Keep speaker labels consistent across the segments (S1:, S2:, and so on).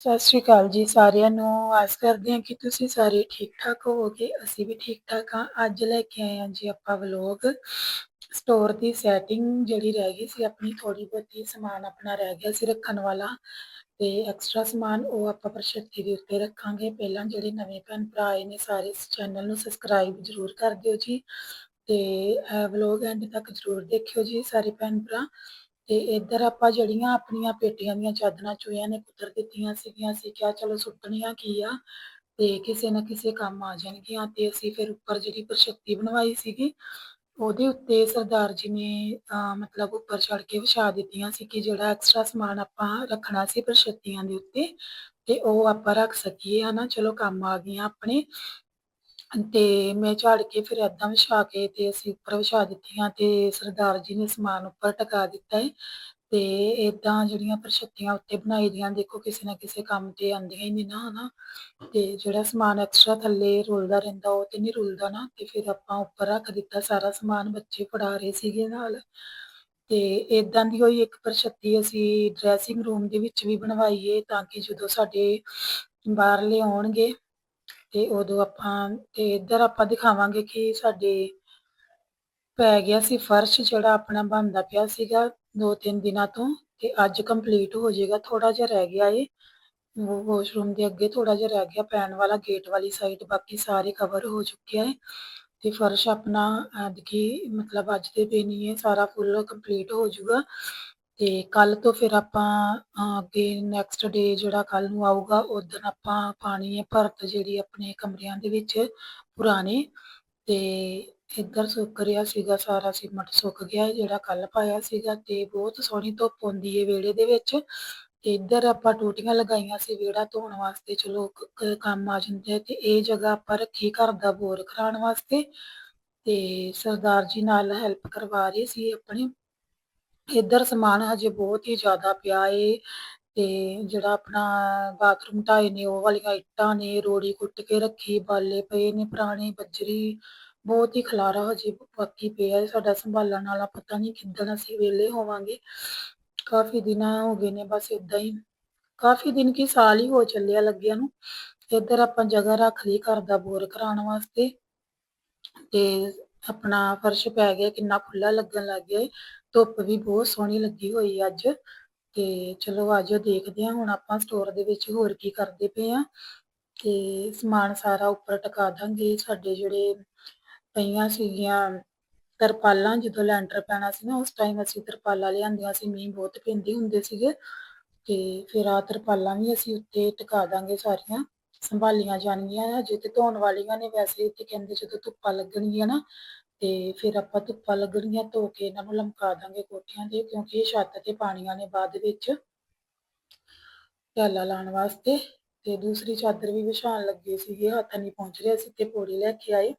S1: ਸਤਿ ਸ਼੍ਰੀ ਅਕਾਲ ਜੀ ਸਾਰਿਆਂ ਨੂੰ। ਆਸ ਕਰਦੇ ਹਾਂ ਕਿ ਤੁਸੀਂ ਸਾਰੇ ਠੀਕ ਠਾਕ ਹੋਵੋਗੇ। ਅਸੀਂ ਵੀ ਠੀਕ ਠਾਕ ਹਾਂ। ਅੱਜ ਲੈ ਕੇ ਆਏ ਹਾਂ ਜੀ ਆਪਾਂ ਵਲੋਗ। ਸਟੋਰ ਦੀ ਸੈਟਿੰਗ ਜਿਹੜੀ ਰਹਿ ਗਈ ਸੀ, ਆਪਣੀ ਥੋੜੀ ਬਹੁਤੀ ਸਮਾਨ ਆਪਣਾ ਰਹਿ ਗਿਆ ਸੀ ਰੱਖਣ ਵਾਲਾ। ਤੇ ਐਕਸਟਰਾ ਸਮਾਨ ਉਹ ਆਪਾਂ ਪ੍ਰਸ਼ਤੀ ਦੇ ਉੱਤੇ ਰੱਖਾਂਗੇ। ਪਹਿਲਾਂ ਜਿਹੜੇ ਨਵੇਂ ਭੈਣ ਭਰਾ ਆਏ ਨੇ ਸਾਰੇ ਇਸ ਚੈਨਲ ਨੂੰ ਸਬਸਕ੍ਰਾਈਬ ਜ਼ਰੂਰ ਕਰ ਦਿਓ ਜੀ। ਤੇ ਇਹ ਵਲੋਗ ਐਂਡ ਤੱਕ ਜ਼ਰੂਰ ਦੇਖਿਓ ਜੀ ਸਾਰੇ ਭੈਣ ਭਰਾ। ਤੇ ਇੱਧਰ ਆਪਾਂ ਜਿਹੜੀਆਂ ਆਪਣੀਆਂ ਪੇਟੀਆਂ ਦੀਆਂ ਚਾਦਰਾਂ ਚੋਇਆਂ ਨੇ ਕੁੱਤਰ ਦਿੱਤੀਆਂ ਸੀਗੀਆਂ ਸੀ ਕਿਹਾ ਚਲੋ ਸੁੱਟਣੀਆਂ ਕੀ ਆ, ਤੇ ਕਿਸੇ ਨਾ ਕਿਸੇ ਕੰਮ ਆ ਜਾਣਗੀਆਂ ਤੇ ਅਸੀਂ ਫਿਰ ਉੱਪਰ ਜਿਹੜੀ ਪ੍ਰਸ਼ਤੀ ਬਣਵਾਈ ਸੀਗੀ, ਉਹਦੇ ਉੱਤੇ ਸਰਦਾਰ ਜੀ ਨੇ ਮਤਲਬ ਉੱਪਰ ਚੜ ਕੇ ਵਿਛਾ ਦਿੱਤੀਆਂ ਸੀ ਕਿ ਜਿਹੜਾ ਐਕਸਟਰਾ ਸਮਾਨ ਆਪਾਂ ਰੱਖਣਾ ਸੀ ਪ੍ਰਸ਼ਤੀਆਂ ਦੇ ਉੱਤੇ, ਤੇ ਉਹ ਆਪਾਂ ਰੱਖ ਸਕੀਏ ਹਨਾ, ਚਲੋ ਕੰਮ ਆ ਗਈਆਂ ਆਪਣੇ ਤੇ ਮੈਂ ਝਾੜ ਕੇ ਫਿਰ ਏਦਾਂ ਵਿਛਾ ਕੇ ਤੇ ਅਸੀਂ ਉੱਪਰ ਵਿਛਾ ਦਿੱਤੀਆਂ ਤੇ ਸਰਦਾਰ ਜੀ ਨੇ ਸਮਾਨ ਉੱਪਰ ਟਕਾ ਦਿੱਤਾ ਹੈ ਤੇ ਇਦਾਂ ਜਿਹੜੀਆਂ ਪ੍ਰਸ਼ਤੀਆਂ ਉੱਤੇ ਬਣਾਈ ਦੀਆਂ, ਦੇਖੋ ਕਿਸੇ ਨਾ ਕਿਸੇ ਕੰਮ ਤੇ ਆਉਂਦੀਆਂ ਹੀ ਨਹੀਂ ਨਾ, ਹਨਾ। ਤੇ ਜਿਹੜਾ ਸਮਾਨ ਐਕਸਟਰਾ ਥੱਲੇ ਰੁਲਦਾ ਰਹਿੰਦਾ, ਉਹ ਤੇ ਨਹੀਂ ਰੁਲਦਾ ਨਾ। ਤੇ ਫਿਰ ਆਪਾਂ ਉੱਪਰ ਰੱਖ ਦਿੱਤਾ ਸਾਰਾ ਸਮਾਨ, ਬੱਚੇ ਫੜਾ ਰਹੇ ਸੀਗੇ ਨਾਲ। ਤੇ ਇਦਾਂ ਦੀ ਹੋਈ ਇੱਕ ਪ੍ਰਸ਼ਤੀ ਅਸੀਂ ਡਰੈਸਿੰਗ ਰੂਮ ਦੇ ਵਿੱਚ ਵੀ ਬਣਵਾਈਏ ਤਾਂ ਕਿ ਜਦੋਂ ਸਾਡੇ ਬਾਹਰਲੇ ਆਉਣਗੇ ਤੇ ਉਦੋਂ ਆਪਾਂ, ਤੇ ਇੱਧਰ ਆਪਾਂ ਦਿਖਾਵਾਂਗੇ ਕਿ ਸਾਡੇ ਪੈ ਗਿਆ ਸੀ ਫਰਸ਼ ਜਿਹੜਾ ਆਪਣਾ ਬਣਦਾ ਪਿਆ ਸੀਗਾ ਦੋ ਤਿੰਨ ਦਿਨਾਂ ਤੋਂ, ਤੇ ਅੱਜ ਕੰਪਲੀਟ ਹੋ ਜਾਏਗਾ ਥੋੜਾ ਜਿਹਾ ਰਹਿ ਗਿਆ ਏ ਵਾਸ਼ਰੂਮ ਦੇ ਅੱਗੇ ਥੋੜਾ ਜਿਹਾ ਰਹਿ ਗਿਆ, ਪੈਣ ਵਾਲਾ ਗੇਟ ਵਾਲੀ ਸਾਈਡ ਬਾਕੀ ਸਾਰੇ ਕਵਰ ਹੋ ਚੁੱਕਿਆ ਹੈ ਤੇ ਫਰਸ਼ ਆਪਣਾ ਅਦਕੀ ਮਤਲਬ ਅੱਜ ਦੇ ਦਿਨ ਹੀ ਸਾਰਾ ਫੁੱਲ ਕੰਪਲੀਟ ਹੋ ਜਾਊਗਾ। ਤੇ ਕੱਲ ਤੋਂ ਫਿਰ ਆਪਾਂ ਅੱਗੇ ਨੈਕਸਟ ਡੇ ਜਿਹੜਾ ਕੱਲ ਨੂੰ ਆਊਗਾ ਉਦੋਂ ਆਪਾਂ ਪਾਣੀ ਹੈ, ਭਰਤ ਜਿਹੜੀ ਆਪਣੇ ਕਮਰਿਆਂ ਦੇ ਵਿੱਚ ਪੁਰਾਣੇ ਤੇ ਇੱਧਰ ਸੁੱਕ ਰਿਹਾ ਸੀਗਾ, ਸਾਰਾ ਸੀਮਟ ਸੁੱਕ ਗਿਆ, ਜਿਹੜਾ ਕੱਲ ਪਾਇਆ ਸੀਗਾ ਤੇ ਬਹੁਤ ਸੋਹਣੀ ਧੁੱਪ ਹੁੰਦੀ ਹੈ ਵਿਹੜੇ ਦੇ ਵਿੱਚ ਤੇ ਇੱਧਰ ਆਪਾਂ ਟੂਟੀਆਂ ਲਗਾਈਆਂ ਸੀ ਵਿਹੜਾ ਧੋਣ ਵਾਸਤੇ, ਚਲੋ ਕੰਮ ਆ ਜਾਂਦੇ ਤੇ ਇਹ ਜਗ੍ਹਾ ਆਪਾਂ ਰੱਖੀ ਘਰ ਦਾ ਬੋਰ ਖਰਾਣ ਵਾਸਤੇ ਤੇ ਸਰਦਾਰ ਜੀ ਨਾਲ ਹੈਲਪ ਕਰਵਾ ਰਹੇ ਸੀ ਆਪਣੇ। ਇੱਧਰ ਸਮਾਨ ਹਜੇ ਬਹੁਤ ਹੀ ਜ਼ਿਆਦਾ ਪਿਆ ਏ ਤੇ ਜਿਹੜਾ ਆਪਣਾ ਬਾਥਰੂਮ ਢਾਏ ਨੇ, ਉਹ ਵਾਲੀਆਂ ਇੱਟਾਂ ਨੇ, ਰੋੜੀ ਕੁੱਟ ਕੇ ਰੱਖੀ, ਬਾਲੇ ਪਏ ਨੇ, ਪੁਰਾਣੇ ਬੱਜਰੀ, ਬਹੁਤ ਹੀ ਖਲਾਰਾ ਹਜੇ ਬਾਕੀ ਪਿਆ ਸਾਡਾ ਸੰਭਾਲਣ ਵਾਲਾ ਪਤਾ ਨਹੀਂ ਕਿੱਦਣ ਅਸੀਂ ਵਿਹਲੇ ਹੋਵਾਂਗੇ। ਕਾਫੀ ਦਿਨ ਹੋ ਗਏ ਨੇ ਬਸ ਇਦਾਂ ਹੀ, ਕਾਫੀ ਦਿਨ ਕੀ ਸਾਲ ਹੀ ਹੋ ਚੱਲਿਆ ਲੱਗਿਆ ਨੂੰ, ਇੱਧਰ ਆਪਾਂ ਜਗ੍ਹਾ ਰੱਖ ਲਈ ਘਰ ਦਾ ਬੋਰ ਕਰਾਉਣ ਵਾਸਤੇ ਤੇ ਆਪਣਾ ਫਰਸ਼ ਪੈ ਗਿਆ, ਕਿੰਨਾ ਖੁੱਲਾ ਲੱਗਣ ਲੱਗ ਗਿਆ ਧੁੱਪ ਵੀ ਬਹੁਤ ਸੋਹਣੀ ਲੱਗੀ ਹੋਈ ਅੱਜ। ਤੇ ਚਲੋ ਆਜੋ ਦੇਖਦੇ ਹਾਂ, ਹੁਣ ਆਪਾਂ ਸਟੋਰ ਦੇ ਵਿੱਚ ਹੋਰ ਕੀ ਕਰਦੇ ਪਏ ਆ ਤੇ ਸਮਾਨ ਸਾਰਾ ਉੱਪਰ ਟਕਾ ਦਾਂਗੇ। ਸਾਡੇ ਜਿਹੜੇ ਪਈਆਂ ਸੀਗੀਆਂ ਤਰਪਾਲਾਂ, ਜਦੋਂ ਲੈਂਟਰ ਪੈਣਾ ਸੀ ਨਾ, ਉਸ ਟਾਈਮ ਅਸੀਂ ਤਰਪਾਲਾਂ ਲਿਆਂਦੀਆਂ ਸੀ। ਮੀਂਹ ਬਹੁਤ ਪੈਂਦੇ ਹੁੰਦੇ ਸੀਗੇ। ਤੇ ਫਿਰ ਆ ਤਰਪਾਲਾਂ ਵੀ ਅਸੀਂ ਉੱਤੇ ਟਿਕਾ ਦਾਂਗੇ ਸਾਰੀਆਂ। ਸੰਭਾਲੀਆਂ ਜਾਣਗੀਆਂ। ਹਜੇ ਤੇ ਧੋਣ ਵਾਲੀਆਂ ਨੇ ਵੈਸੇ, ਤੇ ਕਹਿੰਦੇ ਜਦੋਂ ਧੁੱਪਾਂ ਲੱਗਣਗੀਆਂ ਨਾ ਤੇ ਫਿਰ ਆਪਾਂ ਧੁੱਪਾਂ ਲੱਗਣਗੀਆਂ ਧੋ ਕੇ ਇਹਨਾਂ ਨੂੰ ਲਮਕਾ ਦਾਂਗੇ ਕੋਠਿਆਂ ਤੇ, ਕਿਉਂਕਿ ਇਹ ਛੱਤ ਤੇ ਪਾਣੀਆਂ ਨੇ ਬਾਅਦ ਵਿੱਚ ਢਾਲਾ ਲਾਉਣ ਵਾਸਤੇ। ਤੇ ਦੂਸਰੀ ਚਾਦਰ ਵੀ ਵਿਛਾਣ ਲੱਗੇ ਸੀਗੇ, ਹੱਥ ਨਹੀਂ ਪਹੁੰਚ ਰਿਹਾ ਸੀ ਤੇ ਪੌੜੀ ਲੈ ਕੇ ਆਏ।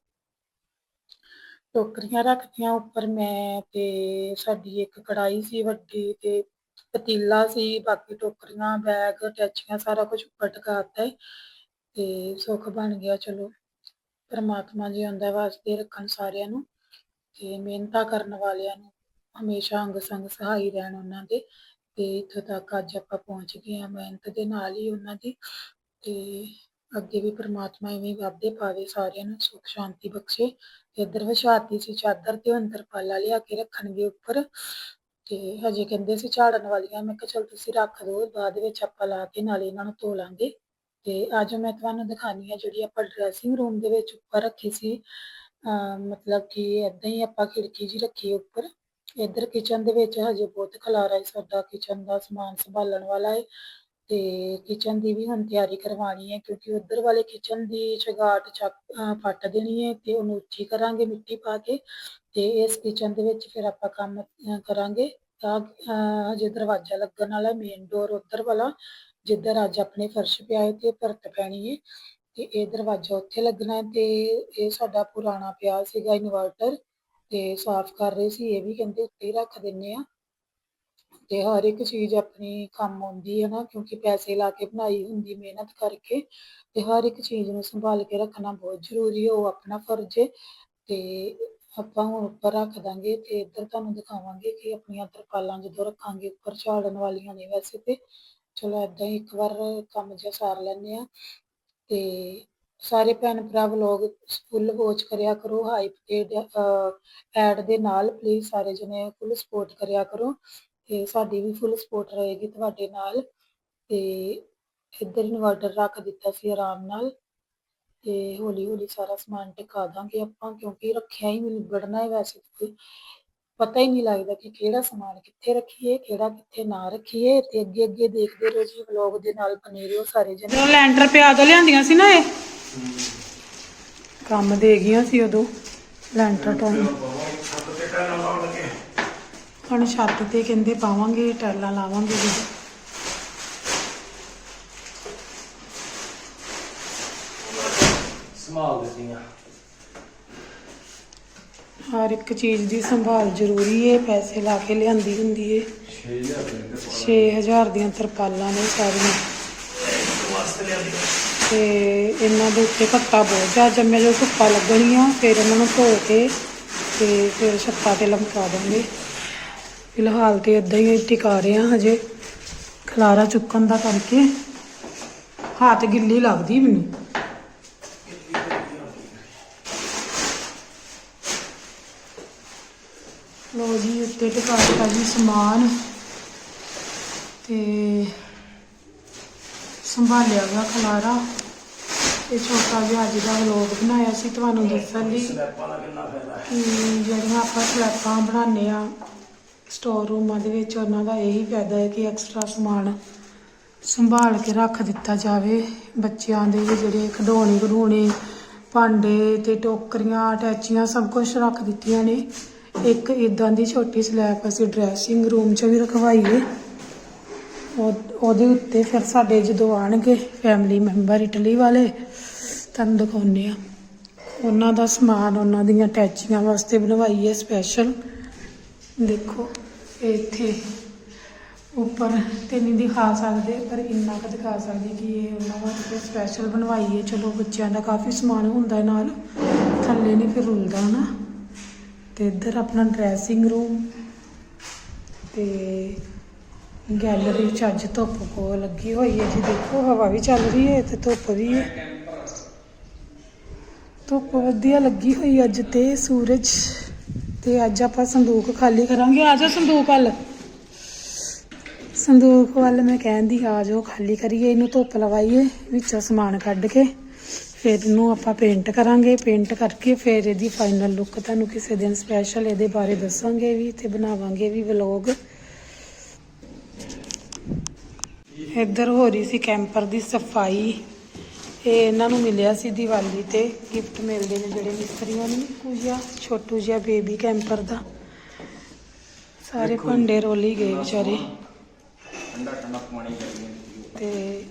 S1: ਟੋਕਰੀਆਂ ਰੱਖਤੀਆਂ ਉੱਪਰ ਮੈਂ ਤੇ ਸਾਡੀ ਇੱਕ ਕੜਾਈ ਸੀ ਵੱਡੀ ਤੇ ਪਤੀਲਾ ਸੀ, ਬਾਕੀ ਟੋਕਰੀਆਂ, ਬੈਗ ਟੈਚੀਆਂ ਸਾਰਾ ਕੁਝ ਉੱਪਰ ਟਕਾਤਾ ਹੈ ਤੇ ਸੁੱਖ ਬਣ ਗਿਆ, ਚਲੋ। ਪਰਮਾਤਮਾ ਜੀ ਆਂਦਾ ਵਾਸਤੇ ਰੱਖਣ ਸਾਰਿਆਂ ਨੂੰ ਤੇ ਮਿਹਨਤਾਂ ਕਰਨ ਵਾਲਿਆਂ ਨੂੰ ਹਮੇਸ਼ਾ ਅੰਗ ਸੰਗ ਸਹਾਈ ਰਹਿਣ ਉਹਨਾਂ ਦੇ ਤੇ ਇੱਥੋਂ ਤੱਕ ਅੱਜ ਆਪਾਂ ਪਹੁੰਚ ਗਏ ਆ ਮਿਹਨਤ ਦੇ ਨਾਲ ਹੀ ਉਹਨਾਂ ਦੀ ਤੇ ਅੱਗੇ ਵੀ ਪ੍ਰਮਾਤਮਾ ਇਵੇਂ ਵਾਧੇ ਪਾਵੇ ਸਾਰਿਆਂ ਨੂੰ ਸੁੱਖ ਸ਼ਾਂਤੀ ਬਖਸ਼ੇ ਤੇ ਇੱਧਰ ਵਿਛਾਤੀ ਸੀ ਚਾਦਰ ਤੇ ਅੰਦਰ ਪਾਲਾ ਲਿਆ ਕੇ ਰੱਖਣਗੇ ਉੱਪਰ ਤੇ ਹਜੇ ਕਹਿੰਦੇ ਸੀ ਝਾੜਨ ਵਾਲੀਆਂ, ਮੈਂ ਕਿਹਾ ਚਲ ਤੁਸੀਂ ਰੱਖ ਦਿਓ, ਬਾਅਦ ਵਿੱਚ ਆਪਾਂ ਲਾ ਕੇ ਨਾਲੇ ਇਹਨਾਂ ਨੂੰ ਧੋ ਲਾਂਗੇ। ਤੇ ਅੱਜ ਮੈਂ ਤੁਹਾਨੂੰ ਦਿਖਾਣੀ ਆ ਜਿਹੜੀ ਆਪਾਂ ਡਰੈਸਿੰਗ ਰੂਮ ਦੇ ਵਿੱਚ ਉੱਪਰ ਰੱਖੀ ਸੀ। ਮਤਲਬ ਕਿ ਇਦਾਂ ਹੀ ਆਪਾਂ ਖਿੜਕੀ ਜੀ ਰੱਖੀ ਉੱਪਰ। ਇੱਧਰ ਕਿਚਨ ਦੇ ਵਿੱਚ ਹਜੇ ਬਹੁਤ ਖਲਾਰਾ ਹੈ ਸਾਡਾ ਕਿਚਨ ਦਾ ਸਮਾਨ ਸੰਭਾਲਣ ਵਾਲਾ ਹੈ ਤੇ ਕਿਚਨ ਦੀ ਵੀ ਹੁਣ ਤਿਆਰੀ ਕਰਵਾਣੀ ਹੈ ਕਿਉਂਕਿ ਉੱਧਰ ਵਾਲੇ ਕਿਚਨ ਦੀ ਚਗਾਟ ਚੱਕ ਫੱਟ ਦੇਣੀ ਹੈ ਤੇ ਉਹਨੂੰ ਉੱਚੀ ਕਰਾਂਗੇ ਮਿੱਟੀ ਪਾ ਕੇ ਤੇ ਇਸ ਕਿਚਨ ਦੇ ਵਿੱਚ ਫਿਰ ਆਪਾਂ ਕੰਮ ਕਰਾਂਗੇ ਤਾਂ ਹਜੇ ਦਰਵਾਜ਼ਾ ਲੱਗਣ ਵਾਲਾ ਮੇਨ ਡੋਰ ਉੱਧਰ ਵਾਲਾ। ਜਿੱਧਰ ਅੱਜ ਆਪਣੇ ਫਰਸ਼ ਪਿਆ ਹੈ ਤੇ ਭਰਤ ਪੈਣੀ ਹੈ ਤੇ ਇਹ ਦਰਵਾਜ਼ਾ ਉੱਥੇ ਲੱਗਣਾ ਤੇ ਇਹ ਸਾਡਾ ਪੁਰਾਣਾ ਪਿਆ ਸੀਗਾ ਇਨਵਰਟਰ, ਤੇ ਸਾਫ਼ ਕਰ ਰਹੇ ਸੀ, ਇਹ ਵੀ ਕਹਿੰਦੇ ਉੱਤੇ ਰੱਖ ਦਿੰਨੇ ਆ। ਤੇ ਹਰ ਇੱਕ ਚੀਜ਼ ਆਪਣੀ ਕੰਮ ਆਉਂਦੀ ਹੈ ਨਾ, ਕਿਉਂਕਿ ਪੈਸੇ ਲਾ ਕੇ ਬਣਾਈ ਹੁੰਦੀ ਮਿਹਨਤ ਕਰਕੇ, ਤੇ ਹਰ ਇੱਕ ਚੀਜ਼ ਨੂੰ ਸੰਭਾਲ ਕੇ ਰੱਖਣਾ ਬਹੁਤ ਜ਼ਰੂਰੀ ਹੈ, ਉਹ ਆਪਣਾ ਫਰਜ਼ ਹੈ ਤੇ ਆਪਾਂ ਹੁਣ ਉੱਪਰ ਰੱਖ ਦਾਂਗੇ ਤੇ ਇੱਧਰ ਤੁਹਾਨੂੰ ਦਿਖਾਵਾਂਗੇ ਕਿ ਆਪਣੀਆਂ ਤਰਪਾਲਾਂ ਜਦੋਂ ਰੱਖਾਂਗੇ ਉੱਪਰ ਝਾੜਨ ਵਾਲੀਆਂ ਨੇ ਵੈਸੇ ਤੇ ਚਲੋ ਏਦਾਂ ਹੀ ਇੱਕ ਵਾਰ ਕੰਮ ਜਿਹਾ ਸਾਰ ਲੈਂਦੇ ਆ ਤੇ ਸਾਰੇ ਭੈਣ ਭਰਾ ਵਲੋਗ ਫੁੱਲ ਵਾਚ ਕਰਿਆ ਕਰੋ ਹਾਈਪ ਤੇ ਐਡ ਦੇ ਨਾਲ ਪਲੀਜ਼ ਸਾਰੇ ਜਣੇ ਫੁੱਲ ਸਪੋਰਟ ਕਰਿਆ ਕਰੋ ਤੇ ਸਾਡੀ ਵੀ ਫੁੱਲ ਸਪੋਰਟ ਰਹੇਗੀ ਤੁਹਾਡੇ ਨਾਲ ਤੇ ਇੱਧਰ ਇਨਵਰਟਰ ਰੱਖ ਦਿੱਤਾ ਸੀ ਆਰਾਮ ਨਾਲ ਤੇ ਹੌਲੀ ਹੌਲੀ ਸਾਰਾ ਸਮਾਨ ਟਿਕਾ ਦਾਂਗੇ ਆਪਾਂ ਕਿਉਂਕਿ ਰੱਖਿਆ ਹੀ ਨਹੀਂ ਲਿਬੜਨਾ ਹੈ ਵੈਸੇ ਤਾਂ। ਪਤਾ ਹੀ ਨਹੀਂ ਲੱਗਦਾ ਕਿ ਕਿਹੜਾ ਸਮਾਨ ਕਿੱਥੇ ਰੱਖੀਏ ਕਿਹੜਾ ਕਿੱਥੇ ਨਾ ਰੱਖੀਏ ਤੇ ਅੱਗੇ ਅੱਗੇ ਦੇਖਦੇ ਰਹੋ ਜੀ ਵਲੌਗ ਦੇ ਨਾਲ ਬਣੇ ਰਹੋ ਸਾਰੇ ਜਣੇ। ਜਦੋਂ ਲੈਂਟਰ ਪਿਆ ਦੋ ਲਿਆਂਦੀਆਂ ਸੀ ਨਾ ਇਹ ਕੰਮ ਦੇ ਗਈਆਂ ਸੀ ਉਦੋਂ ਲੈਂਟਰ ਤੋਂ। ਹੁਣ ਛੱਤ ਤੇ ਕਹਿੰਦੇ ਪਾਵਾਂਗੇ ਟੈਲਾਂ ਲਾਵਾਂਗੇ ਜੀ।
S2: ਸੰਭਾਲ ਦਿੱਤੀਆਂ।
S1: ਹਰ ਇੱਕ ਚੀਜ਼ ਦੀ ਸੰਭਾਲ ਜ਼ਰੂਰੀ ਹੈ ਪੈਸੇ ਲਾ ਕੇ ਲਿਆਂਦੀ ਹੁੰਦੀ ਹੈ
S2: 6000 ਰੁਪਏ
S1: 6000 ਦੀਆਂ ਤਰਪਾਲਾਂ ਨੇ ਸਾਰੀਆਂ। ਤੇ ਇਹਨਾਂ ਦੇ ਉੱਤੇ ਘੱਟਾ ਬਹੁਤ ਜ਼ਿਆਦਾ ਜੰਮਿਆ ਜੋ ਧੁੱਪਾਂ ਲੱਗਣੀਆਂ ਫਿਰ ਇਹਨਾਂ ਨੂੰ ਧੋ ਕੇ ਤੇ ਫਿਰ ਛੱਤਾਂ ਤੇ ਲਮਕਾ ਦਾਂਗੇ ਫਿਲਹਾਲ ਤੇ ਇਦਾਂ ਹੀ ਟਿਕਾ ਰਹੇ ਹਾਂ ਹਜੇ ਖਲਾਰਾ ਚੁੱਕਣ ਦਾ ਕਰਕੇ। ਹੱਥ ਗਿੱਲੀ ਲੱਗਦੀ ਮੈਨੂੰ। ਲੋ ਜੀ ਦਿੱਤਾ ਜੀ ਸਮਾਨ। ਤੇ ਸੰਭਾਲਿਆ ਗਿਆ ਖਲਾਰਾ। ਇਹ ਛੋਟਾ ਜਿਹਾ ਅੱਜ ਦਾ ਵਲੋਗ ਬਣਾਇਆ ਸੀ, ਤੁਹਾਨੂੰ ਦੱਸਣ ਲਈ ਕਿ ਜਿਹੜੀਆਂ ਆਪਾਂ ਸਲੈਬਾਂ ਬਣਾਉਂਦੇ ਆ ਸਟੋਰ ਰੂਮਾਂ ਦੇ ਵਿੱਚ, ਉਹਨਾਂ ਦਾ ਇਹੀ ਫਾਇਦਾ ਹੈ ਕਿ ਐਕਸਟਰਾ ਸਮਾਨ ਸੰਭਾਲ ਕੇ ਰੱਖ ਦਿੱਤਾ ਜਾਵੇ। ਬੱਚਿਆਂ ਦੇ ਜਿਹੜੇ ਖਿਡੌਣੇ ਖਿਡੌਣੇ ਭਾਂਡੇ ਤੇ ਟੋਕਰੀਆਂ ਅਟੈਚੀਆਂ ਸਭ ਕੁਝ ਰੱਖ ਦਿੱਤੀਆਂ ਨੇ। ਇੱਕ ਇਦਾਂ ਦੀ ਛੋਟੀ ਸਲੈਬ ਅਸੀਂ ਡਰੈਸਿੰਗ ਰੂਮ 'ਚ ਵੀ ਰਖਵਾਈਏ। ਉਹ- ਉਹਦੇ ਉੱਤੇ ਫਿਰ ਸਾਡੇ ਜਦੋਂ ਆਣਗੇ ਫੈਮਿਲੀ ਮੈਂਬਰ ਇਟਲੀ ਵਾਲੇ, ਤੁਹਾਨੂੰ ਦਿਖਾਉਂਦੇ ਆ ਉਹਨਾਂ ਦਾ ਸਮਾਨ, ਉਹਨਾਂ ਦੀਆਂ ਅਟੈਚੀਆਂ ਵਾਸਤੇ ਬਣਵਾਈ ਹੈ ਸਪੈਸ਼ਲ ਦੇਖੋ ਇੱਥੇ ਉੱਪਰ ਤੇ ਨਹੀਂ ਦਿਖਾ ਸਕਦੇ, ਪਰ ਇੰਨਾ ਕੁ ਦਿਖਾ ਸਕਦੇ ਕਿ ਇਹ ਉਹਨਾਂ ਵਾਸਤੇ ਸਪੈਸ਼ਲ ਬਣਵਾਈ ਹੈ ਚਲੋ, ਬੱਚਿਆਂ ਦਾ ਕਾਫੀ ਸਮਾਨ ਹੁੰਦਾ ਨਾਲ, ਥੱਲੇ ਨਹੀਂ ਫਿਰ ਰੁਲਦਾ ਨਾ। ਤੇ ਇੱਧਰ ਆਪਣਾ ਡਰੈਸਿੰਗ ਰੂਮ ਤੇ ਗੈਲਰੀ ਚ ਅੱਜ ਧੁੱਪ ਕੋ ਲੱਗੀ ਹੋਈ ਹੈ ਜੀ। ਦੇਖੋ, ਹਵਾ ਵੀ ਚੱਲ ਰਹੀ ਹੈ ਤੇ ਧੁੱਪ ਵੀ ਹੈ। ਧੁੱਪ ਵਧੀਆ ਲੱਗੀ ਹੋਈ ਅੱਜ ਤੇ ਸੂਰਜ। ਤੇ ਅੱਜ ਆਪਾਂ ਸੰਦੂਕ ਖਾਲੀ ਕਰਾਂਗੇ। ਆ ਜਾਓ ਸੰਦੂਕ ਵੱਲ। ਸੰਦੂਕ ਵੱਲ ਮੈਂ ਕਹਿੰਦੀ ਆ ਜਾਓ, ਖਾਲੀ ਕਰੀਏ। ਇਹਨੂੰ ਧੁੱਪ ਲਵਾਈਏ, ਵਿੱਚੋਂ ਸਮਾਨ ਕੱਢ ਕੇ। ਫਿਰ ਇਹਨੂੰ ਆਪਾਂ ਪੇਂਟ ਕਰਾਂਗੇ ਪੇਂਟ ਕਰਕੇ ਫਿਰ ਇਹਦੀ ਫਾਈਨਲ ਲੁੱਕ ਤੁਹਾਨੂੰ ਕਿਸੇ ਦਿਨ ਸਪੈਸ਼ਲ ਇਹਦੇ ਬਾਰੇ ਦੱਸਾਂਗੇ ਵੀ ਤੇ ਬਣਾਵਾਂਗੇ ਵੀ ਵਲੌਗ ਇੱਧਰ ਹੋ ਰਹੀ ਸੀ ਕੈਂਪਰ ਦੀ ਸਫ਼ਾਈ। ਇਹ ਇਹਨਾਂ ਨੂੰ ਮਿਲਿਆ ਸੀ ਦੀਵਾਲੀ ਤੇ ਗਿਫਟ ਮਿਲਦੇ ਨੇ ਜਿਹੜੇ ਮਿਸਤਰੀਆਂ ਨੂੰ ਪੂਜਾ ਛੋਟੂ ਜਿਹਾ ਬੇਬੀ ਕੈਂਪਰ ਦਾ। ਸਾਰੇ। ਭਾਂਡੇ ਰੋਲੀ ਗਏ ਵਿਚਾਰੇ।
S2: ਠੰਡਾ ਠੰਡਾ ਪਾਣੀ ਕਰੀਏ
S1: ਤੇ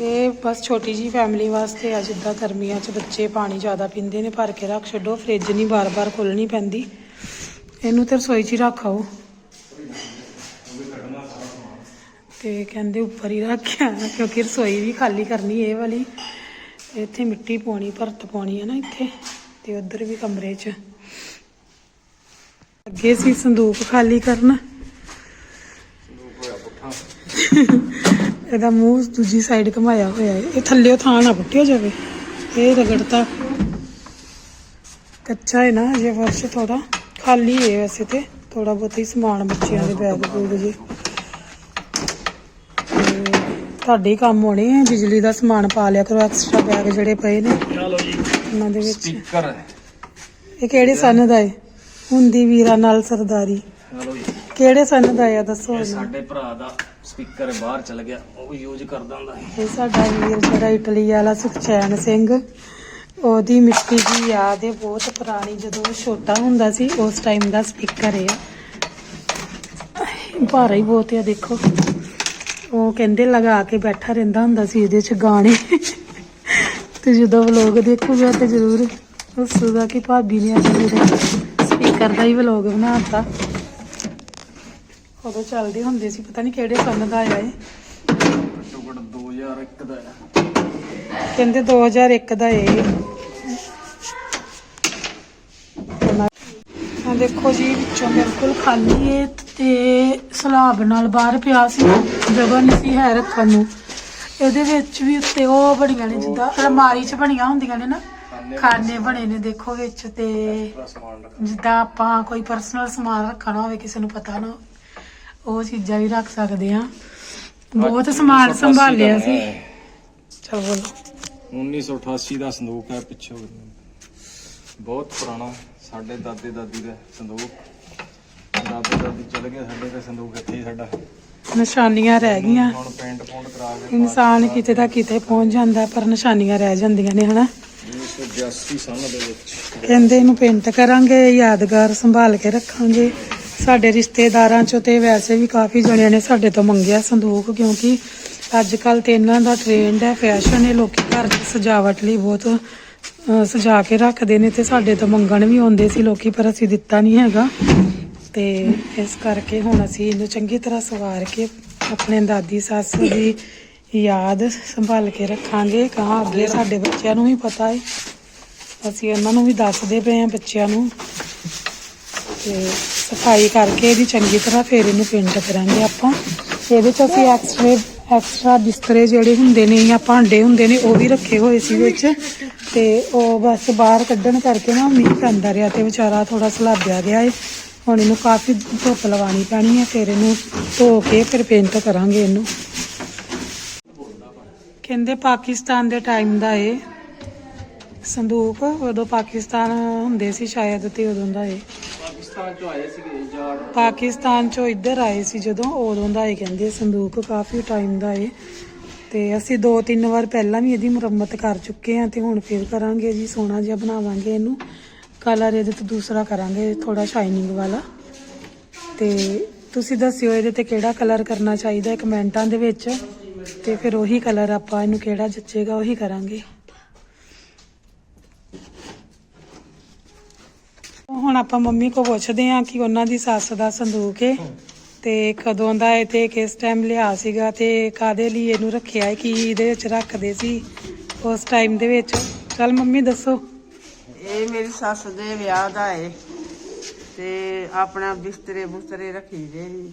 S1: ਇਹ ਬਸ ਛੋਟੀ ਜੀ ਫੈਮਿਲੀ ਵਾਸਤੇ ਆ ਜਿੱਦਾਂ ਗਰਮੀਆਂ 'ਚ ਬੱਚੇ ਪਾਣੀ ਜ਼ਿਆਦਾ ਪੀਂਦੇ ਨੇ ਭਰ ਕੇ ਰੱਖ ਛੱਡੋ ਫ੍ਰਿਜ ਨਹੀਂ ਬਾਰ-ਬਾਰ ਖੋਲਣੀ ਪੈਂਦੀ। ਇਹਨੂੰ ਤੇ ਰਸੋਈ 'ਚ ਹੀ ਰੱਖ ਆਓ। ਤੇ ਕਹਿੰਦੇ ਉੱਪਰ ਹੀ ਰੱਖਿਆ ਕਿਉਂਕਿ ਰਸੋਈ ਵੀ ਖਾਲੀ ਕਰਨੀ ਇਹ ਵਾਲੀ। ਇੱਥੇ ਮਿੱਟੀ ਪਾਉਣੀ ਭਰਤ ਪਾਉਣੀ ਹੈ ਨਾ ਇੱਥੇ ਤੇ ਉਧਰ ਵੀ ਕਮਰੇ 'ਚ। ਅੱਗੇ ਸੀ ਸੰਦੂਕ ਖਾਲੀ ਕਰਨ।
S2: ਸੰਦੂਕ ਹੋਇਆ ਪੁੱਠਾ।
S1: ਇਹਦਾ ਮੂੰਹ ਦੂਜੀ ਸਾਈਡ ਘਮਾਇਆ ਹੋਇਆ ਹੈ। ਇਹ ਥੱਲੇੋਂ ਥਾਂ ਨਾ ਪੁੱਟਿਆ ਜਾਵੇ। ਇਹ ਰਗੜਤਾ ਕੱਚਾ ਹੈ ਨਾ ਅਜੇ ਫਰਸ਼ ਥੋੜਾ ਖਾਲੀ ਹੈ ਵੈਸੇ ਤੇ। ਥੋੜਾ ਬਹੁਤ ਹੀ ਸਮਾਨ ਬੱਚਿਆਂ ਦੇ ਬੈਗ ਬੂਗ ਜੀ। ਤੁਹਾਡੇ ਕੰਮ ਹੋਣੇ ਆ ਬਿਜਲੀ ਦਾ ਸਮਾਨ ਪਾ ਲਿਆ ਕਰੋ ਐਕਸਟਰਾ ਬੈਗ ਜਿਹੜੇ ਪਏ ਨੇ।
S2: ਚਲੋ ਜੀ
S1: ਉਹਨਾਂ ਦੇ ਵਿੱਚ।
S2: ਸਪੀਕਰ
S1: ਇਹ ਕਿਹੜੇ ਸਨ ਦਾ ਹੈ ਹੁੰਦੀ ਵੀਰਾਂ ਨਾਲ ਸਰਦਾਰੀ।
S2: ਚਲੋ ਜੀ।
S1: ਕਿਹੜੇ ਸਨ ਦਾ ਹੈ ਦੱਸੋ
S2: ਸਾਡੇ ਭਰਾ ਦਾ। ਸਪੀਕਰ ਬਾਹਰ ਚਲ ਗਿਆ, ਉਹ ਯੂਜ਼ ਕਰਦਾ ਹੁੰਦਾ
S1: ਇਹ ਸਾਡਾ ਵੀਰ ਜਿਹੜਾ ਇਟਲੀ ਵਾਲਾ ਸੁਖਚੈਨ ਸਿੰਘ, ਉਹਦੀ ਮਿੱਟੀ ਦੀ ਯਾਦ ਹੈ ਬਹੁਤ ਪੁਰਾਣੀ, ਜਦੋਂ ਉਹ ਛੋਟਾ ਹੁੰਦਾ ਸੀ, ਉਸ ਟਾਈਮ ਦਾ ਸਪੀਕਰ ਹੈ ਭਾਰਾ ਹੀ ਬਹੁਤ ਹੈ ਦੇਖੋ। ਉਹ ਕਹਿੰਦੇ ਲਗਾ ਕੇ ਬੈਠਾ ਰਹਿੰਦਾ ਹੁੰਦਾ ਸੀ, ਇਹਦੇ ਚ ਗਾਣੇ। ਤੇ ਜਦੋਂ ਵਲੋਗ ਦੇਖੂਗਾ ਤੇ ਜ਼ਰੂਰ ਦੱਸੂਗਾ ਕਿ ਭਾਬੀ ਨੇ ਅੱਜ ਮੇਰੇ ਸਪੀਕਰ ਦਾ ਹੀ ਵਲੋਗ ਬਣਾਤਾ। ਉਦੋਂ ਚੱਲਦੇ ਹੁੰਦੇ ਸੀ ਪਤਾ ਨਹੀਂ ਕਿਹੜੇ ਸੰਨ ਦਾ ਆਇਆ ਹੈ
S2: ਘੱਟੋ ਘੱਟ 2001 ਦਾ ਹੈ
S1: ਕਹਿੰਦੇ 2001 ਦਾ ਇਹ। ਆ ਦੇਖੋ ਜੀ ਵਿੱਚੋਂ ਬਿਲਕੁਲ ਖਾਲੀ ਹੈ ਤੇ ਸਲਾਬ ਨਾਲ ਬਾਹਰ ਪਿਆ ਸੀ ਜਗ੍ਹਾ ਨਹੀਂ ਸੀ ਹੈ ਰੱਖਣ ਨੂੰ। ਇਹਦੇ ਵਿੱਚ ਵੀ ਉੱਤੇ ਉਹ ਬਣੀਆਂ ਨੇ ਜਿੱਦਾਂ ਅਲਮਾਰੀ 'ਚ ਬਣੀਆਂ ਹੁੰਦੀਆਂ ਨੇ ਨਾ ਖਾਨੇ ਬਣੇ ਨੇ ਦੇਖੋ ਵਿੱਚ ਤੇ ਜਿੱਦਾਂ ਆਪਾਂ ਕੋਈ ਪਰਸਨਲ ਸਮਾਨ ਰੱਖਣਾ ਹੋਵੇ ਕਿਸੇ ਨੂੰ ਪਤਾ ਨਾ ਉਹ ਚੀਜ਼ਾਂ ਵੀ ਰੱਖ ਸਕਦੇ ਆ ਬਹੁਤ ਸਮਾਨ ਸੰਭਾਲਿਆ ਸੀ। ਚਲ ਬੋਲੋ।
S2: 1988 ਦਾ ਸੰਦੂਕ ਹੈ ਪਿੱਛੋਂ ਬਹੁਤ ਪੁਰਾਣਾ ਸਾਡੇ ਦਾਦੇ ਦਾਦੀ ਦਾ ਸੰਦੂਕ। ਦਾਦੇ ਦਾਦੀ ਚਲੇ ਗਏ ਸਾਡੇ ਤੇ ਸੰਦੂਕ ਇੱਥੇ ਹੀ ਸਾਡਾ।
S1: ਨਿਸ਼ਾਨੀਆਂ ਰਹਿ ਗਈਆਂ।
S2: ਹੁਣ ਪੇਂਟ ਪੂੰਟ ਕਰਾ ਕੇ
S1: ਇਨਸਾਨ ਕਿਤੇ ਤਾਂ ਕਿਤੇ ਪਹੁੰਚ ਜਾਂਦਾ ਪਰ ਨਿਸ਼ਾਨੀਆਂ ਰਹਿ ਜਾਂਦੀਆਂ ਨੇ ਹਨਾ?
S2: 1982 ਸਾਲ ਦੇ ਵਿੱਚ।
S1: ਕਹਿੰਦੇ ਇਹਨੂੰ ਪੇਂਟ ਕਰਾਂਗੇ ਯਾਦਗਾਰ ਸੰਭਾਲ ਕੇ ਰੱਖਾਂਗੇ। ਸਾਡੇ ਰਿਸ਼ਤੇਦਾਰਾਂ ਚੋਂ ਤੇ ਵੈਸੇ ਵੀ ਕਾਫੀ ਜਣਿਆਂ ਨੇ ਸਾਡੇ ਤੋਂ ਮੰਗਿਆ ਸੰਦੂਕ, ਕਿਉਂਕਿ ਅੱਜ ਕੱਲ ਤੇ ਇਹਨਾਂ ਦਾ ਟ੍ਰੈਂਡ ਹੈ ਫੈਸ਼ਨ ਹੈ, ਲੋਕੀ ਘਰ ਦੀ ਸਜਾਵਟ ਲਈ ਬਹੁਤ ਸਜਾ ਕੇ ਰੱਖਦੇ ਨੇ ਤੇ ਸਾਡੇ ਤੋਂ ਮੰਗਣ ਵੀ ਆਉਂਦੇ ਸੀ ਲੋਕੀ, ਪਰ ਅਸੀਂ ਦਿੱਤਾ ਨਹੀਂ ਹੈਗਾ। ਤੇ ਇਸ ਕਰਕੇ ਹੁਣ ਅਸੀਂ ਇਹਨੂੰ ਚੰਗੀ ਤਰ੍ਹਾਂ ਸਵਾਰ ਕੇ ਆਪਣੇ ਦਾਦੀ, ਸੱਸ ਦੀ ਯਾਦ ਸੰਭਾਲ ਕੇ ਰੱਖਾਂਗੇ। ਕਹਾਂ ਅੱਗੇ ਸਾਡੇ ਬੱਚਿਆਂ ਨੂੰ ਵੀ ਪਤਾ ਹੈ ਅਸੀਂ ਉਹਨਾਂ ਨੂੰ ਵੀ ਦੱਸਦੇ ਪਏ ਹਾਂ ਬੱਚਿਆਂ ਨੂੰ। ਤੇ ਸਫ਼ਾਈ ਕਰਕੇ ਇਹਦੀ ਚੰਗੀ ਤਰ੍ਹਾਂ ਫੇਰ ਇਹਨੂੰ ਪੇਂਟ ਕਰਾਂਗੇ ਆਪਾਂ। ਇਹਦੇ ਚ ਅਸੀਂ ਐਕਸਟਰੇ ਐਕਸਟਰਾ ਬਿਸਤਰੇ ਜਿਹੜੇ ਹੁੰਦੇ ਨੇ ਜਾਂ ਭਾਂਡੇ ਹੁੰਦੇ ਨੇ ਉਹ ਵੀ ਰੱਖੇ ਹੋਏ ਸੀ ਵਿੱਚ। ਤੇ ਉਹ ਬਸ ਬਾਹਰ ਕੱਢਣ ਕਰਕੇ ਨਾ ਮੀਂਹ ਪੈਂਦਾ ਰਿਹਾ ਤੇ ਵਿਚਾਰਾ ਥੋੜਾ ਸਲਾਬਿਆ ਗਿਆ ਏ। ਹੁਣ ਇਹਨੂੰ ਕਾਫੀ ਧੁੱਪ ਲਵਾਉਣੀ ਪੈਣੀ ਹੈ ਫਿਰ ਇਹਨੂੰ ਧੋ ਕੇ ਫਿਰ ਪੇਂਟ ਕਰਾਂਗੇ ਇਹਨੂੰ। ਕਹਿੰਦੇ ਪਾਕਿਸਤਾਨ ਦੇ ਟਾਈਮ ਦਾ ਏ। ਸੰਦੂਕ, ਉਦੋਂ ਪਾਕਿਸਤਾਨ ਹੁੰਦੇ ਸੀ ਸ਼ਾਇਦ ਤੇ ਉਦੋਂ ਦਾ ਇਹ
S2: ਪਾਕਿਸਤਾਨ ਚੋਂ ਆਏ ਸੀਗੇ ਜਾੜ
S1: ਪਾਕਿਸਤਾਨ ਚੋਂ ਇੱਧਰ ਆਏ ਸੀ ਜਦੋਂ ਉਦੋਂ ਦਾ ਇਹ ਕਹਿੰਦੇ ਸੰਦੂਕ ਕਾਫੀ ਟਾਈਮ ਦਾ ਏ। ਤੇ ਅਸੀਂ ਦੋ ਤਿੰਨ ਵਾਰ ਪਹਿਲਾਂ ਵੀ ਇਹਦੀ ਮੁਰੰਮਤ ਕਰ ਚੁੱਕੇ ਹਾਂ ਤੇ ਹੁਣ ਫਿਰ ਕਰਾਂਗੇ ਜੀ, ਸੋਹਣਾ ਜਿਹਾ ਬਣਾਵਾਂਗੇ ਇਹਨੂੰ। ਕਲਰ ਇਹਦੇ ਤੋਂ ਦੂਸਰਾ ਕਰਾਂਗੇ ਥੋੜਾ ਸ਼ਾਈਨਿੰਗ ਵਾਲਾ। ਤੇ ਤੁਸੀਂ ਦੱਸਿਓ ਇਹਦੇ ਤੇ ਕਿਹੜਾ ਕਲਰ ਕਰਨਾ ਚਾਹੀਦਾ ਹੈ ਕਮੈਂਟਾਂ ਦੇ ਵਿੱਚ। ਤੇ ਫਿਰ ਉਹੀ ਕਲਰ ਆਪਾਂ ਇਹਨੂੰ ਕਿਹੜਾ ਜੱਚੇਗਾ, ਉਹੀ ਕਰਾਂਗੇ। ਹੁਣ ਆਪਾਂ ਮੰਮੀ ਕੋ ਪੁੱਛਦੇ ਹਾਂ ਕਿ ਉਹਨਾਂ ਦੀ ਸੱਸ ਦਾ ਸੰਦੂਕ ਹੈ ਤੇ ਕਦੋਂ ਦਾ ਹੈ ਤੇ ਕਿਸ ਟਾਈਮ ਲਿਆ ਸੀਗਾ ਤੇ ਕਾਦੇ ਲਈ ਇਹਨੂੰ ਰੱਖਿਆ ਹੈ ਕੀ ਇਹਦੇ ਵਿੱਚ ਰੱਖਦੇ ਸੀ ਉਸ ਟਾਈਮ ਦੇ ਵਿੱਚ। ਚੱਲ ਮੰਮੀ ਦੱਸੋ।
S3: ਇਹ ਮੇਰੀ ਸੱਸ ਦੇ ਵਿਆਹ ਦਾ ਏ ਤੇ ਆਪਣਾ ਬਿਸਤਰੇ ਬੁਸਤਰੇ ਰੱਖੀ ਦੇ ਸੀ।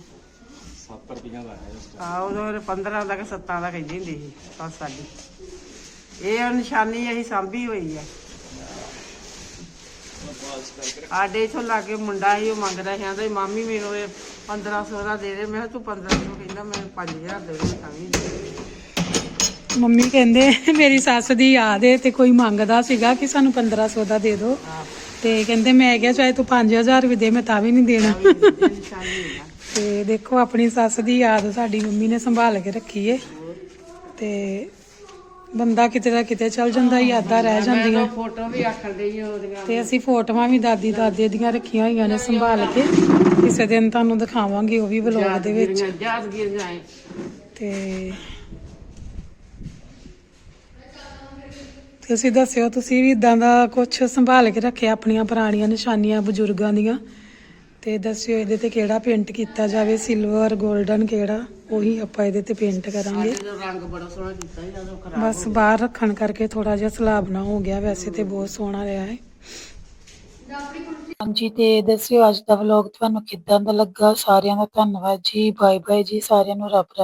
S2: 7 ਰੁਪਈਆ ਦਾ ਹੈ ਇਸ
S3: ਆ ਉਦੋਂ 15 ਦਾ ਕਿ 7 ਦਾ ਕਹਿੰਦੀ ਹੁੰਦੀ ਸੀ ਸੱਸ ਸਾਡੀ। ਇਹ ਨਿਸ਼ਾਨੀ ਅਸੀਂ ਸਾਂਭੀ ਹੋਈ ਹੈ। ਆਡੇ ਇਥੋਂ ਲਾਗੇ ਮੁੰਡਾ ਸੀ ਉਹ ਮੰਗਦਾ ਸੀ ਆਂਦਾ ਮਾਮੀ ਮੈਨੂੰ ਇਹ 1500 ਦਾ ਦੇ ਦੇ। ਮੈਂ ਕਿਹਾ ਤੂੰ 1500 ਕਹਿੰਦਾ ਮੈਂ 5000 ਦੇ ਦੇ ਤਾਂ ਵੀ ਦੇ ਦੇ।
S1: ਮੰਮੀ ਕਹਿੰਦੇ ਮੇਰੀ ਸੱਸ ਦੀ ਯਾਦ ਹੈ ਤੇ ਕੋਈ ਮੰਗਦਾ ਸੀਗਾ ਕਿ ਸਾਨੂੰ 1500 ਦਾ ਦੇ ਦਿਓ
S3: ਹਾਂ।
S1: ਤੇ ਕਹਿੰਦੇ ਮੈਂ ਕਿਹਾ ਚਾਹੇ ਤੂੰ 5000 ਵੀ ਦੇ ਮੈਂ ਤਾਂ ਵੀ ਨਹੀਂ ਦੇਣਾ। ਤੇ ਦੇਖੋ ਆਪਣੀ ਸੱਸ ਦੀ ਯਾਦ ਸਾਡੀ ਮੰਮੀ ਨੇ ਸੰਭਾਲ ਕੇ ਰੱਖੀ ਏ। ਤੇ ਬੰਦਾ ਕਿਤੇ ਦਾ ਕਿਤੇ ਚਲ ਜਾਂਦਾ ਯਾਦਾਂ ਰਹਿ ਜਾਂਦੀਆਂ।
S3: ਫੋਟੋ ਵੀ ਆਖਣ ਡਈ ਉਹਦੀਆਂ।
S1: ਤੇ ਅਸੀਂ ਫੋਟੋਆਂ ਵੀ ਦਾਦੀ ਦਾਦੇ ਦੀਆਂ ਰੱਖੀਆਂ ਹੋਈਆਂ ਨੇ ਸੰਭਾਲ ਕੇ। ਕਿਸੇ ਦਿਨ ਤੁਹਾਨੂੰ ਦਿਖਾਵਾਂਗੇ ਉਹ ਵੀ ਵਲੌਗ ਦੇ ਵਿੱਚ। ਤੇ ਤੁਸੀਂ ਦੱਸਿਓ ਤੁਸੀਂ ਵੀ ਇਦਾਂ ਦਾ ਕੁਝ ਸੰਭਾਲ ਕੇ ਰੱਖਿਆ ਆਪਣੀਆਂ ਪੁਰਾਣੀਆਂ ਨਿਸ਼ਾਨੀਆਂ ਬਜ਼ੁਰਗਾਂ ਦੀਆਂ? ਤੇ ਦੱਸਿਓ ਇਹਦੇ ਤੇ ਕਿਹੜਾ ਪੇਂਟ ਕੀਤਾ ਜਾਵੇ ਸਿਲਵਰ 골ਡਨ ਕਿਹੜਾ ਉਹੀ ਆਪਾਂ ਇਹਦੇ ਤੇ ਪੇਂਟ ਕਰਾਂਗੇ।
S3: ਇਹਦਾ ਰੰਗ ਬੜਾ ਸੋਹਣਾ ਕੀਤਾ ਸੀ ਜਦੋਂ ਖਰਾਬ
S1: ਬਸ ਬਾਹਰ ਰੱਖਣ ਕਰਕੇ ਥੋੜਾ ਜਿਹਾ ਸਲਾਬਣਾ ਹੋ ਗਿਆ ਵੈਸੇ ਤੇ ਬਹੁਤ ਸੋਹਣਾ ਰਿਹਾ ਹੈ ਹਾਂਜੀ ਤੇ ਦੱਸਿਓ ਅੱਜ ਦਾ ਵਲੌਗ ਤੁਹਾਨੂੰ ਕਿੱਦਾਂ ਦਾ ਲੱਗਾ? ਸਾਰਿਆਂ ਦਾ ਧੰਨਵਾਦ ਜੀ ਬਾਏ ਬਾਏ ਜੀ ਸਾਰਿਆਂ ਨੂੰ ਰੱਬ ਰੱਖ